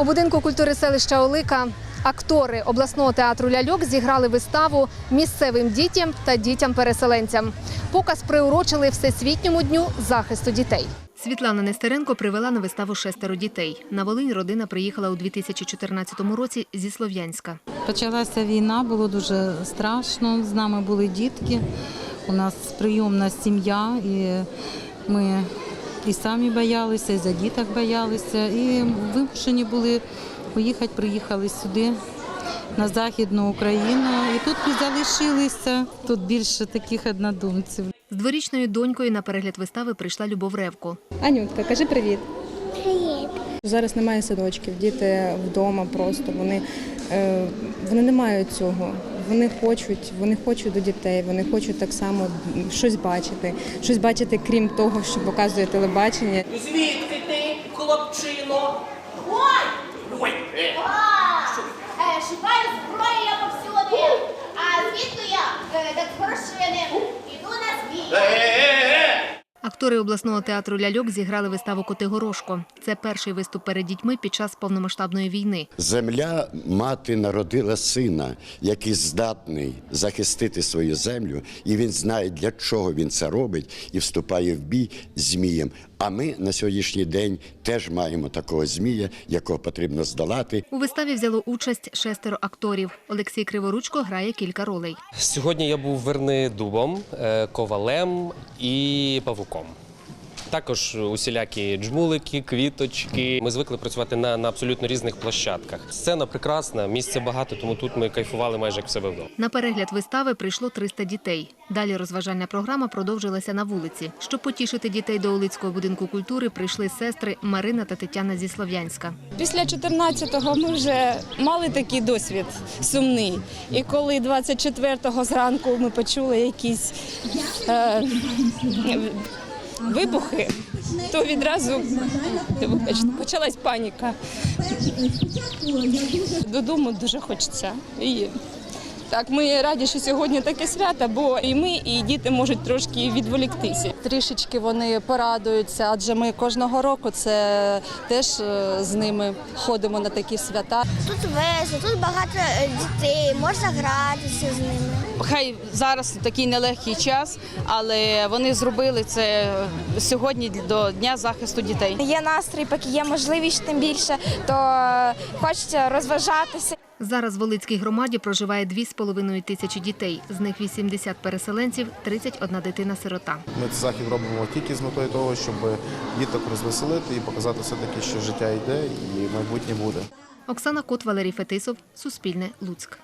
У будинку культури селища Олика актори обласного театру ляльок зіграли виставу місцевим дітям та дітям-переселенцям. Показ приурочили Всесвітньому дню захисту дітей. Світлана Нестеренко привела на виставу шестеро дітей. На Волинь родина приїхала у 2014 році зі Слов'янська. Почалася війна, було дуже страшно. З нами були дітки. У нас прийомна сім'я, і ми і самі боялися, і за діток боялися. І вимушені були поїхати, приїхали сюди. На Західну Україну, і тут ми залишилися. Тут більше таких однодумців. З дворічною донькою на перегляд вистави прийшла Любов Ревко. Анютка, кажи привіт. Привіт. Зараз немає садочків, діти вдома просто. Вони, е, вони не мають цього. Вони хочуть, вони хочуть до дітей, вони хочуть так само щось бачити, щось бачити, крім того, що показує телебачення. Звідки ти, хлопчино? Ой! Ой, е. Е, Шукаю зброю я повсюди. А звідки я? Е, Так хорошини. Іду на збій. Актори обласного театру ляльок зіграли виставу Коти Горошко. Це перший виступ перед дітьми під час повномасштабної війни. Земля мати народила сина, який здатний захистити свою землю, і він знає, для чого він це робить, і вступає в бій змієм. А ми на сьогоднішній день теж маємо такого змія, якого потрібно здолати. У виставі взяло участь шестеро акторів. Олексій Криворучко грає кілька ролей. Сьогодні я був верни дубом, ковалем і павуком. Також усілякі джмулики, квіточки. Ми звикли працювати на, на абсолютно різних площадках. Сцена прекрасна, місця багато, тому тут ми кайфували майже як в себе вдома. На перегляд вистави прийшло 300 дітей. Далі розважальна програма продовжилася на вулиці. Щоб потішити дітей до Олицького будинку культури, прийшли сестри Марина та Тетяна зі Слов'янська. Після 14-го ми вже мали такий досвід сумний. І коли 24-го зранку ми почули якісь е, вибухи, то відразу почалась паніка. Додому дуже хочеться. Так, ми раді, що сьогодні таке свято, бо і ми, і діти можуть трошки відволіктися. трішечки вони порадуються, адже ми кожного року це теж е, з ними ходимо на такі свята. Тут весело, тут багато е, дітей, можна гратися з ними. Хай зараз такий нелегкий час, але вони зробили це сьогодні до Дня захисту дітей. Є настрій, поки є можливість тим більше, то е, хочеться розважатися. Зараз в Волицькій громаді проживає 2,5 тисячі дітей. З них 80 переселенців, 31 дитина-сирота. Ми цей захід робимо тільки з метою того, щоб діток розвеселити і показати все-таки, що життя йде і майбутнє буде. Оксана Кот, Валерій Фетисов, Суспільне, Луцьк.